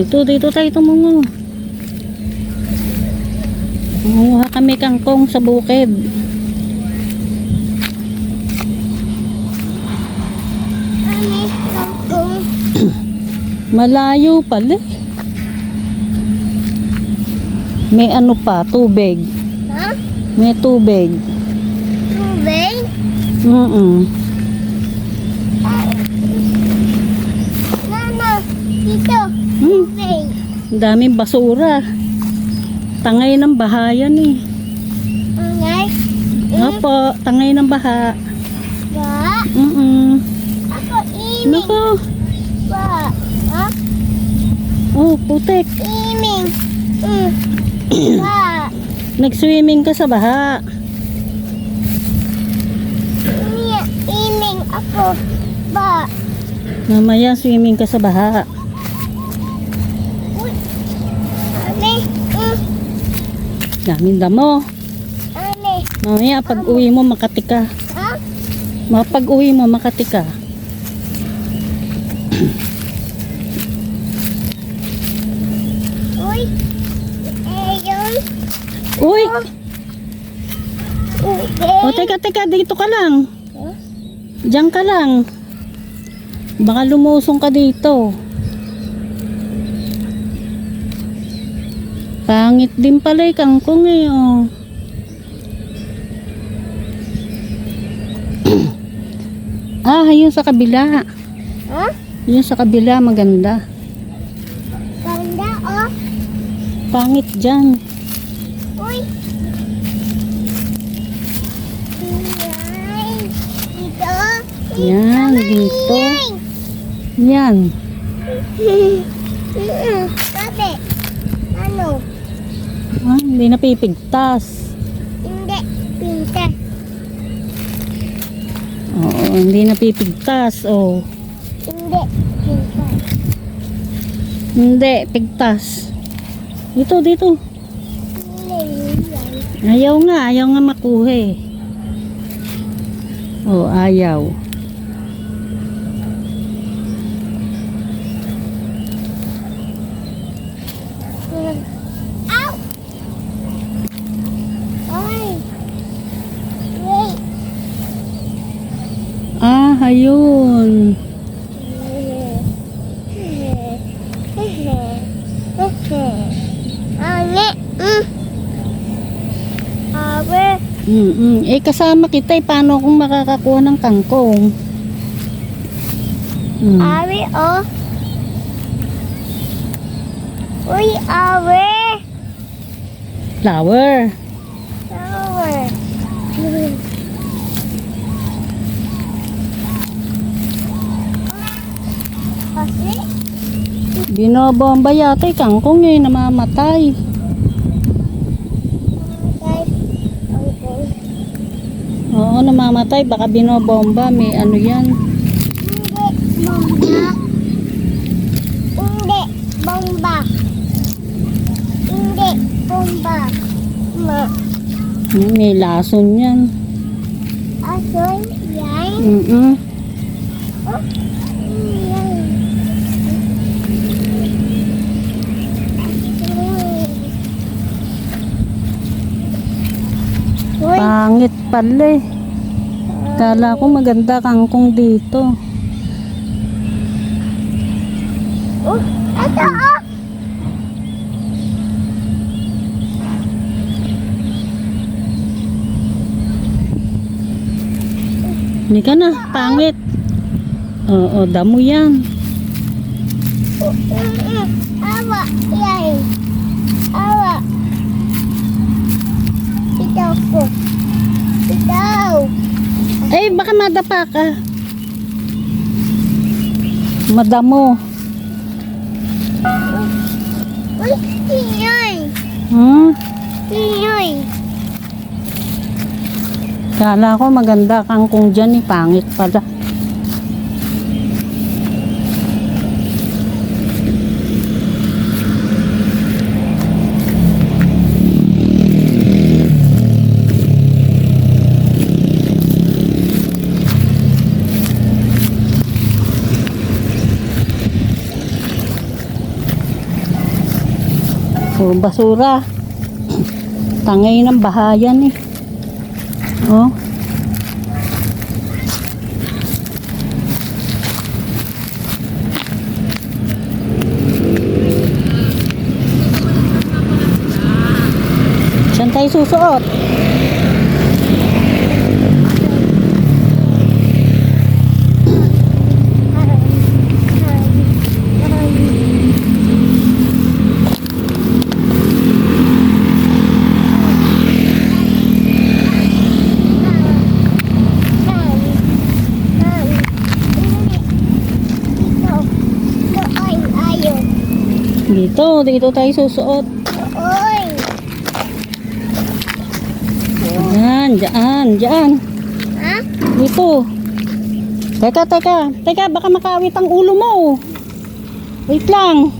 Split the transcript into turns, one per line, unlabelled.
Dito, dito tayo tumungo. Manguha kami kangkong sa bukid.
Mami, kangkong.
Malayo pala. May ano pa, tubig.
Ha?
May tubig.
Tubig?
Mm
Mama, dito.
Hmm,
Tubig.
ang daming basura. Tangay ng bahayan eh.
Angay.
Opo, tangay ng baha.
Ba?
Mm
Ako iming.
Nako.
Ba? Ha?
Oh, putek.
Iming. Mm. Ba?
Nag-swimming ka sa baha.
Imi- Iming ako. Ba?
Mamaya swimming ka sa baha.
Uy. Ane. Mm.
Daming damo. Mamaya pag uwi mo makati ka.
Ha?
Mapag uwi mo makati ka.
Uy. Ayun.
Uy! O teka teka dito ka lang. Diyan ka lang. Baka lumusong ka dito. Pangit din pala yung kangkong eh oh. ah, yun sa kabila.
Ha?
Yun sa kabila maganda.
Ganda oh.
Pangit dyan.
Uy. Dito.
Yan, dito. Yan.
Sabi. Ano?
Ah, hindi napipigtas.
Hindi. Pinta.
Oo, hindi napipigtas. Oh.
Hindi. Pinta.
Hindi, pigtas. Dito, dito. Ayaw nga, ayaw nga makuha eh. Oh, ayaw.
Ow! Ay. Wait.
Ah, ayun.
Mm.
Mm Eh, kasama kita eh. Paano kung makakakuha ng kangkong? Mm.
Awe, oh. Uy, awe.
Flower.
Awe. Kasi,
Binobomba yata yung kangkong eh. Namamatay.
guys, okay.
Oo, namamatay. Baka binobomba. May ano yan.
Hindi, bomba. Hindi, bomba. Hindi, bomba. Ma,
May lason yan.
asoy, yan.
Mm
Oh, yan. Uy,
Pangit pala eh. Kala ko maganda kangkong dito.
oh, ito oh.
Hindi ka na, pangit. Oo, damo yan.
Mm, mm, Awa, yan. Awa. Ito ko. Ito.
Eh, baka madapa ka. Madamo.
Uy, iyoy.
Hmm?
Iyoy.
Kala ko maganda kangkong dyan eh, pangit pala. Basura. Tangay ng bahayan eh. Oh. Saan tayo susuot? Dito, dito tayo susuot. Yan, dyan, dyan. Dito. Teka, teka. Teka, baka makawit ang ulo mo. Wait lang.